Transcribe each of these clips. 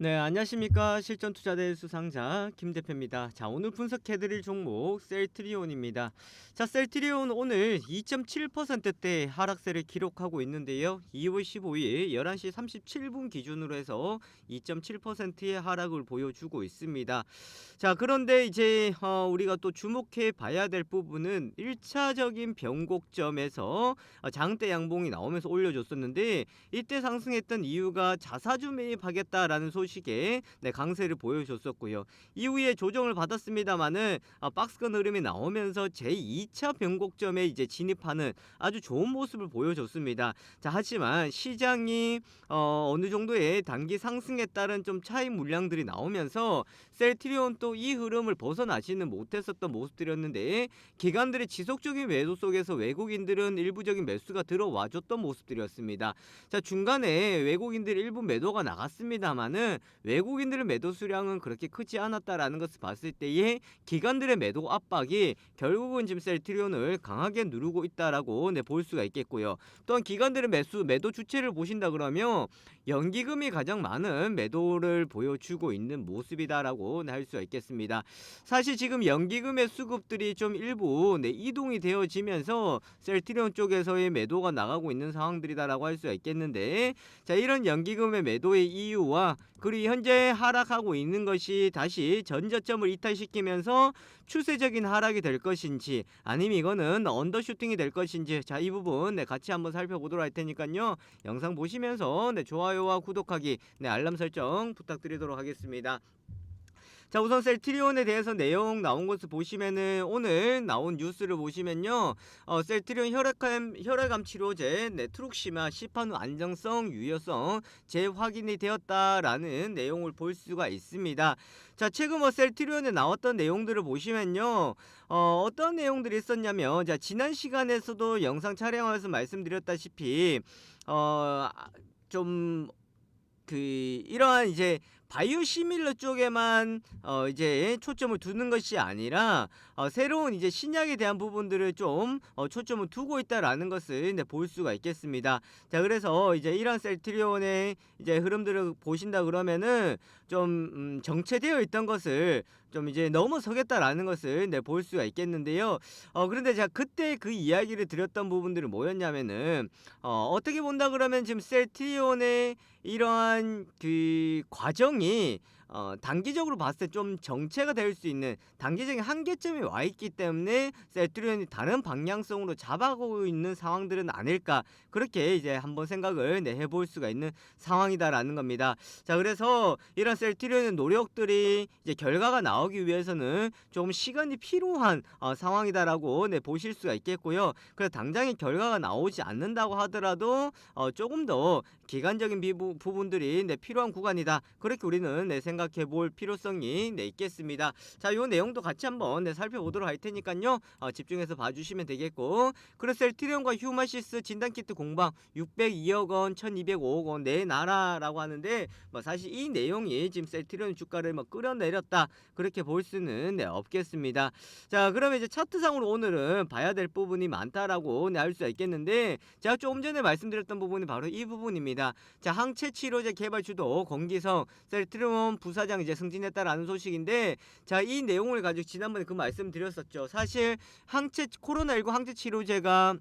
네, 안녕하십니까. 실전 투자대 수상자 김 대표입니다. 자, 오늘 분석해드릴 종목 셀트리온입니다. 자, 셀트리온 오늘 2.7%대 하락세를 기록하고 있는데요. 2월 15일 11시 37분 기준으로 해서 2.7%의 하락을 보여주고 있습니다. 자, 그런데 이제 어, 우리가 또 주목해 봐야 될 부분은 1차적인 변곡점에서 어, 장대 양봉이 나오면서 올려줬었는데 이때 상승했던 이유가 자사주 매입하겠다라는 소식 에 네, 강세를 보여줬었고요. 이후에 조정을 받았습니다만은 아, 박스권 흐름이 나오면서 제2차 변곡점에 이제 진입하는 아주 좋은 모습을 보여줬습니다. 자, 하지만 시장이 어, 어느 정도의 단기 상승에 따른 좀 차익 물량들이 나오면서 셀트리온 또 이 흐름을 벗어나지는 못했었던 모습들이었는데 기관들의 지속적인 매도 속에서 외국인들은 일부적인 매수가 들어와줬던 모습들이었습니다. 자 중간에 외국인들 일부 매도가 나갔습니다만은 외국인들의 매도 수량은 그렇게 크지 않았다라는 것을 봤을 때에 기관들의 매도 압박이 결국은 지금 셀트리온을 강하게 누르고 있다라고 네, 볼 수가 있겠고요. 또한 기관들의 매수 매도 주체를 보신다 그러면 연기금이 가장 많은 매도를 보여주고 있는 모습이다라고 할 수가 있겠습니다. 사실 지금 연기금의 수급들이 좀 일부 네, 이동이 되어지면서 셀트리온 쪽에서의 매도가 나가고 있는 상황들이다라고 할 수가 있겠는데 자 이런 연기금의 매도의 이유와 그 리고 현재 하락하고 있는 것이 다시 전저점을 이탈시키면서 추세적인 하락이 될 것인지 아니면 이거는 언더슈팅이 될 것인지 자 이 부분 네, 같이 한번 살펴보도록 할 테니까요 영상 보시면서 네, 좋아요와 구독하기 네, 알람 설정 부탁드리도록 하겠습니다. 자 우선 셀트리온에 대해서 내용 나온 것을 보시면은 오늘 나온 뉴스를 보시면요 어, 셀트리온 혈액암 혈액암 치료제 네트룩시마 시판 후 안정성 유효성 재확인이 되었다라는 내용을 볼 수가 있습니다. 자 최근 뭐 셀트리온에 나왔던 내용들을 보시면요 어, 어떤 내용들이 있었냐면 자 지난 시간에서도 영상 촬영하면서 말씀드렸다시피 어좀 그 이러한 이제 바이오 시밀러 쪽에만 어 이제 초점을 두는 것이 아니라 어 새로운 이제 신약에 대한 부분들을 좀 어 초점을 두고 있다라는 것을 네, 볼 수가 있겠습니다. 자 그래서 이제 이런 셀트리온의 이제 흐름들을 보신다 그러면은 좀 음, 정체되어 있던 것을 좀 이제 넘어서겠다라는 것을 네, 볼 수가 있겠는데요. 어 그런데 제가 그때 그 이야기를 드렸던 부분들은 뭐였냐면은 어 어떻게 본다 그러면 지금 셀트리온의 이러한 그 과정이 어, 단기적으로 봤을 때 좀 정체가 될 수 있는 단기적인 한계점이 와 있기 때문에 셀트리온이 다른 방향성으로 잡아가고 있는 상황들은 아닐까 그렇게 이제 한번 생각을 네, 해볼 수가 있는 상황이다라는 겁니다. 자 그래서 이런 셀트리온의 노력들이 이제 결과가 나오기 위해서는 조금 시간이 필요한 어, 상황이다라고 네, 보실 수가 있겠고요. 그래서 당장의 결과가 나오지 않는다고 하더라도 어, 조금 더 기간적인 부분들이 네, 필요한 구간이다. 그렇게 우리는 네, 생각 해 볼 필요성이 네, 있겠습니다. 자, 요 내용도 같이 한번 네, 살펴보도록 할 테니까요. 어, 집중해서 봐주시면 되겠고. 그래셀트리온과 휴마시스 진단키트 공방 602억 원, 1205억 원 내놔라라고 하는데 뭐 사실 이 내용이 지금 셀트리온 주가를 뭐 끌어내렸다. 그렇게 볼 수는 네, 없겠습니다. 자, 그러면 이제 차트상으로 오늘은 봐야 될 부분이 많다라고 네, 알 수가 있겠는데 제가 조금 전에 말씀드렸던 부분이 바로 이 부분입니다. 자, 항체 치료제 개발 주도 권기성 셀트리온 부사장 이제 승진했다라는 소식인데 자, 이 내용을 가지고 지난번에 그 말씀 드렸었죠. 사실 항체 코로나19 항체 치료제가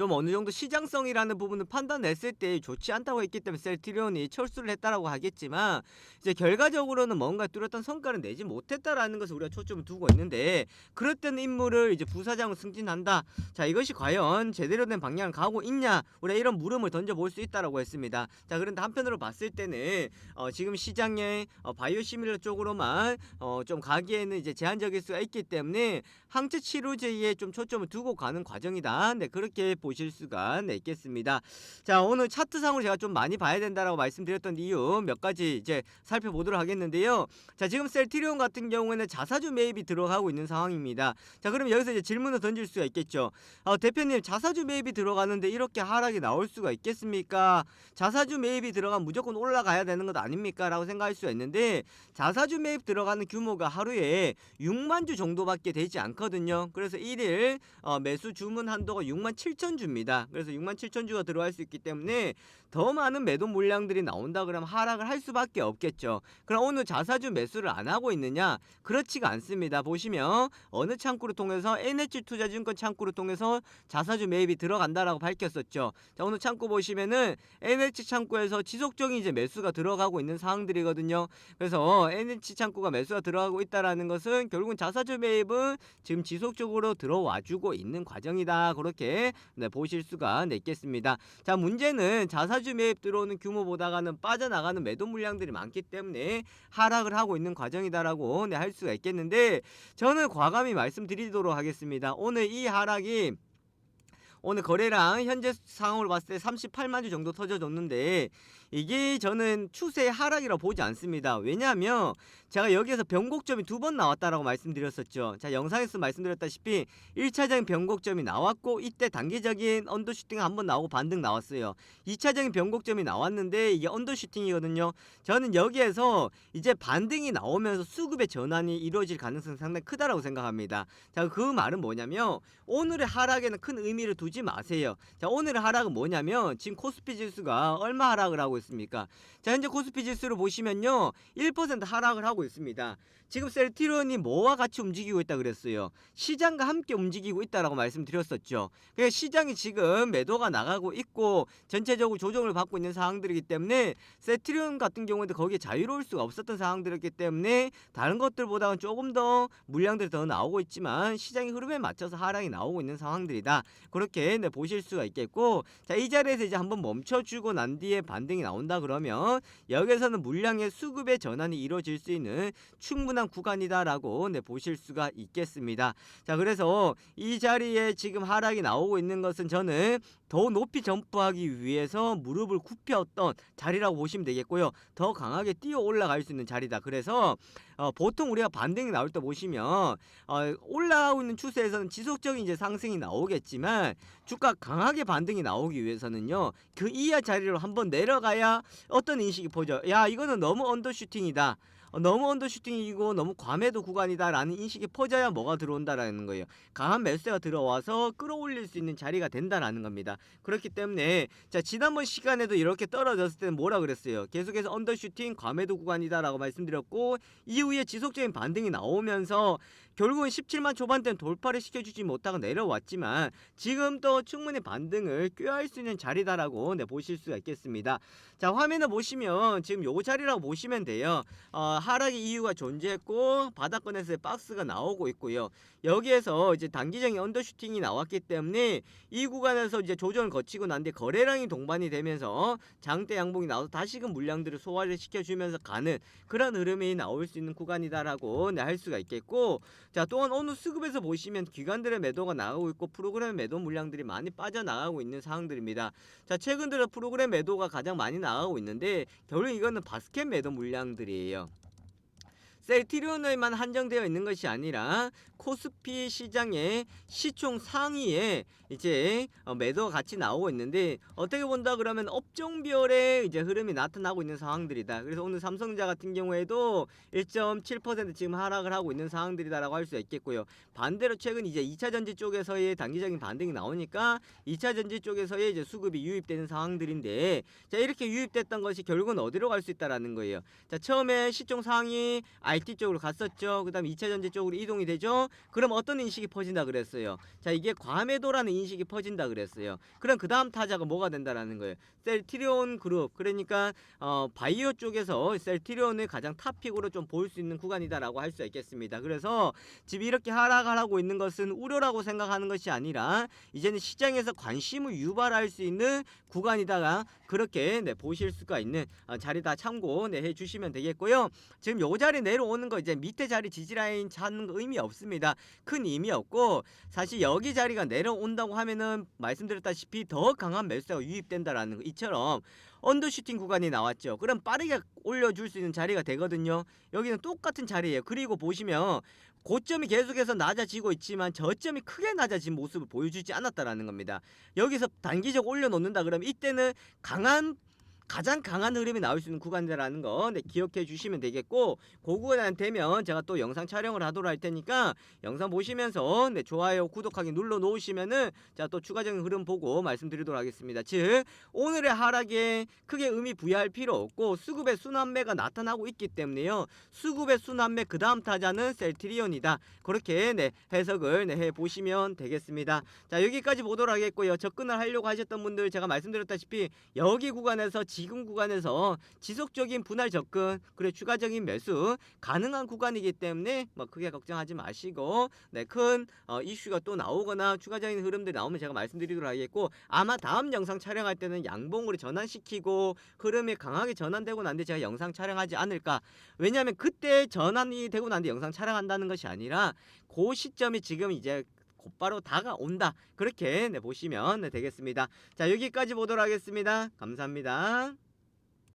좀 어느 정도 시장성이라는 부분을 판단했을 때 좋지 않다고 했기 때문에 셀트리온이 철수를 했다라고 하겠지만 이제 결과적으로는 뭔가 뚜렷한 성과를 내지 못했다라는 것을 우리가 초점을 두고 있는데 그랬던 인물을 이제 부사장으로 승진한다. 자 이것이 과연 제대로 된 방향을 가고 있냐? 우리가 이런 물음을 던져볼 수 있다라고 했습니다. 자 그런데 한편으로 봤을 때는 어, 지금 시장의 어, 바이오시밀러 쪽으로만 어, 좀 가기에는 이제 제한적일 수가 있기 때문에 항체 치료제에 좀 초점을 두고 가는 과정이다. 네 그렇게 보. 보실 수가 네, 있겠습니다. 자 오늘 차트상으로 제가 좀 많이 봐야 된다라고 말씀드렸던 이유 몇 가지 이제 살펴보도록 하겠는데요. 자 지금 셀트리온 같은 경우에는 자사주 매입이 들어가고 있는 상황입니다. 자 그럼 여기서 이제 질문을 던질 수가 있겠죠. 어, 대표님 자사주 매입이 들어가는데 이렇게 하락이 나올 수가 있겠습니까? 자사주 매입이 들어가면 무조건 올라가야 되는 것 아닙니까? 라고 생각할 수가 있는데 자사주 매입 들어가는 규모가 하루에 6만 주 정도밖에 되지 않거든요. 그래서 1일 어, 매수 주문 한도가 6만 7천 주입니다. 그래서 6만 7천 주가 들어갈 수 있기 때문에 더 많은 매도 물량들이 나온다 그러면 하락을 할 수밖에 없겠죠. 그럼 오늘 자사주 매수를 안 하고 있느냐? 그렇지가 않습니다. 보시면 어느 창구를 통해서 NH 투자증권 창구를 통해서 자사주 매입이 들어간다라고 밝혔었죠. 자 오늘 창구 보시면은 NH 창구에서 지속적인 이제 매수가 들어가고 있는 상황들이거든요. 그래서 NH 창구가 매수가 들어가고 있다라는 것은 결국은 자사주 매입은 지금 지속적으로 들어와 주고 있는 과정이다. 그렇게 네, 보실 수가 있겠습니다. 자 문제는 자사주 매입 들어오는 규모보다가는 빠져나가는 매도 물량들이 많기 때문에 하락을 하고 있는 과정이다라고 네, 할 수가 있겠는데 저는 과감히 말씀드리도록 하겠습니다. 오늘 이 하락이 오늘 거래량 현재 상황으로 봤을 때 38만 주 정도 터져줬는데 이게 저는 추세 하락이라고 보지 않습니다. 왜냐하면 제가 여기에서 변곡점이 두 번 나왔다라고 말씀드렸었죠. 자 영상에서 말씀드렸다시피 1차적인 변곡점이 나왔고 이때 단기적인 언더슈팅 한번 나오고 반등 나왔어요. 2차적인 변곡점이 나왔는데 이게 언더슈팅이거든요. 저는 여기에서 이제 반등이 나오면서 수급의 전환이 이루어질 가능성이 상당히 크다라고 생각합니다. 자 그 말은 뭐냐면 오늘의 하락에는 큰 의미를 두지 마세요. 자 오늘의 하락은 뭐냐면 지금 코스피 지수가 얼마 하락을 하고 있습니까? 자 현재 코스피 지수를 보시면요 1% 하락을 하고 있습니다. 지금 셀티론이 뭐와 같이 움직이고 있다 그랬어요. 시장과 함께 움직이고 있다라고 말씀드렸었죠. 그래서 시장이 지금 매도가 나가고 있고 전체적으로 조정을 받고 있는 상황들이기 때문에 셀티론 같은 경우에도 거기에 자유로울 수가 없었던 상황들이기 때문에 다른 것들보다는 조금 더 물량들이 더 나오고 있지만 시장의 흐름에 맞춰서 하락이 나오고 있는 상황들이다. 그렇게 네, 보실 수가 있겠고 자 이 자리에서 이제 한번 멈춰주고 난 뒤에 반등이 나온다 그러면 여기서는 물량의 수급의 전환이 이루어질 수 있는 충분한 구간이다라고 네, 보실 수가 있겠습니다. 자 그래서 이 자리에 지금 하락이 나오고 있는 것은 저는 더 높이 점프하기 위해서 무릎을 굽혔던 자리라고 보시면 되겠고요. 더 강하게 뛰어 올라갈 수 있는 자리다. 그래서 어, 보통 우리가 반등이 나올 때 보시면 어, 올라가고 있는 추세에서는 지속적인 이제 상승이 나오겠지만 주가 강하게 반등이 나오기 위해서는요 그 이하 자리로 한번 내려가야 어떤 인식이 보죠. 야 이거는 너무 언더슈팅이다. 어, 너무 언더슈팅이고 너무 과매도 구간이다라는 인식이 퍼져야 뭐가 들어온다라는 거예요. 강한 매수가 들어와서 끌어올릴 수 있는 자리가 된다라는 겁니다. 그렇기 때문에 자 지난번 시간에도 이렇게 떨어졌을 때는 뭐라 그랬어요? 계속해서 언더슈팅 과매도 구간이다라고 말씀드렸고 이후에 지속적인 반등이 나오면서 결국은 17만 초반대는 돌파를 시켜주지 못하고 내려왔지만 지금 또 충분히 반등을 꾀할 수 있는 자리다라고 네, 보실 수가 있겠습니다. 자 화면을 보시면 지금 요 자리라고 보시면 돼요. 어, 하락의 이유가 존재했고 바닥권에서의 박스가 나오고 있고요. 여기에서 이제 단기적인 언더슈팅이 나왔기 때문에 이 구간에서 이제 조정을 거치고 난 뒤에 거래량이 동반이 되면서 장대 양봉이 나와서 다시금 물량들을 소화를 시켜주면서 가는 그런 흐름이 나올 수 있는 구간이다라고 네, 할 수가 있겠고 자 또한 오늘 수급에서 보시면 기관들의 매도가 나가고 있고 프로그램 매도 물량들이 많이 빠져나가고 있는 상황들입니다. 자 최근 들어 프로그램 매도가 가장 많이 나가고 있는데 결국 이거는 바스켓 매도 물량들이에요. 셀티리온에만 한정되어 있는 것이 아니라 코스피 시장의 시총 상위에 이제 어, 매도가 같이 나오고 있는데 어떻게 본다 그러면 업종별의 이제 흐름이 나타나고 있는 상황들이다. 그래서 오늘 삼성자 같은 경우에도 1.7% 지금 하락을 하고 있는 상황들이다라고 할 수 있겠고요. 반대로 최근 이제 2차 전지 쪽에서의 단기적인 반등이 나오니까 2차 전지 쪽에서의 이제 수급이 유입되는 상황들인데 자 이렇게 유입됐던 것이 결국은 어디로 갈 수 있다라는 거예요. 자 처음에 시총 상위 IT 쪽으로 갔었죠. 그다음 2차 전지 쪽으로 이동이 되죠. 그럼 어떤 인식이 퍼진다 그랬어요. 자 이게 과매도라는 인식이 퍼진다 그랬어요. 그럼 그 다음 타자가 뭐가 된다라는 거예요. 셀티리온 그룹 그러니까 어, 바이오 쪽에서 셀티리온을 가장 탑픽으로 좀 볼 수 있는 구간이다라고 할 수 있겠습니다. 그래서 지금 이렇게 하락을 하고 있는 것은 우려라고 생각하는 것이 아니라 이제는 시장에서 관심을 유발할 수 있는 구간이다가 그렇게 네, 보실 수가 있는 어, 자리다 참고 네, 해 주시면 되겠고요. 지금 요 자리 내려 오는 거 이제 밑에 자리 지지라인 찾는 거 의미 없습니다. 큰 의미 없고 사실 여기 자리가 내려온다고 하면은 말씀드렸다시피 더 강한 매수가 유입된다라는 거 이처럼 언더슈팅 구간이 나왔죠. 그럼 빠르게 올려줄 수 있는 자리가 되거든요. 여기는 똑같은 자리예요. 그리고 보시면 고점이 계속해서 낮아지고 있지만 저점이 크게 낮아진 모습을 보여주지 않았다라는 겁니다. 여기서 단기적 올려놓는다 그러면 이때는 강한 가장 강한 흐름이 나올 수 있는 구간이라는 거 네, 기억해 주시면 되겠고 그 구간 되면 제가 또 영상 촬영을 하도록 할 테니까 영상 보시면서 네, 좋아요 구독하기 눌러 놓으시면은 제가 또 추가적인 흐름 보고 말씀드리도록 하겠습니다. 즉 오늘의 하락에 크게 의미 부여할 필요 없고 수급의 순환매가 나타나고 있기 때문에요. 수급의 순환매 그 다음 타자는 셀트리온이다. 그렇게 네, 해석을 네, 해 보시면 되겠습니다. 자 여기까지 보도록 하겠고요. 접근을 하려고 하셨던 분들 제가 말씀드렸다시피 여기 구간에서 지금 구간에서 지속적인 분할 접근 그리고 추가적인 매수 가능한 구간이기 때문에 뭐 크게 걱정하지 마시고 네 큰 어, 이슈가 또 나오거나 추가적인 흐름들이 나오면 제가 말씀드리도록 하겠고 아마 다음 영상 촬영할 때는 양봉으로 전환시키고 흐름이 강하게 전환되고 난 뒤에 제가 영상 촬영하지 않을까. 왜냐하면 그때 전환이 되고 난 뒤에 영상 촬영한다는 것이 아니라 그 시점이 지금 이제 곧바로 다가온다. 그렇게 네, 보시면 네, 되겠습니다. 자 여기까지 보도록 하겠습니다. 감사합니다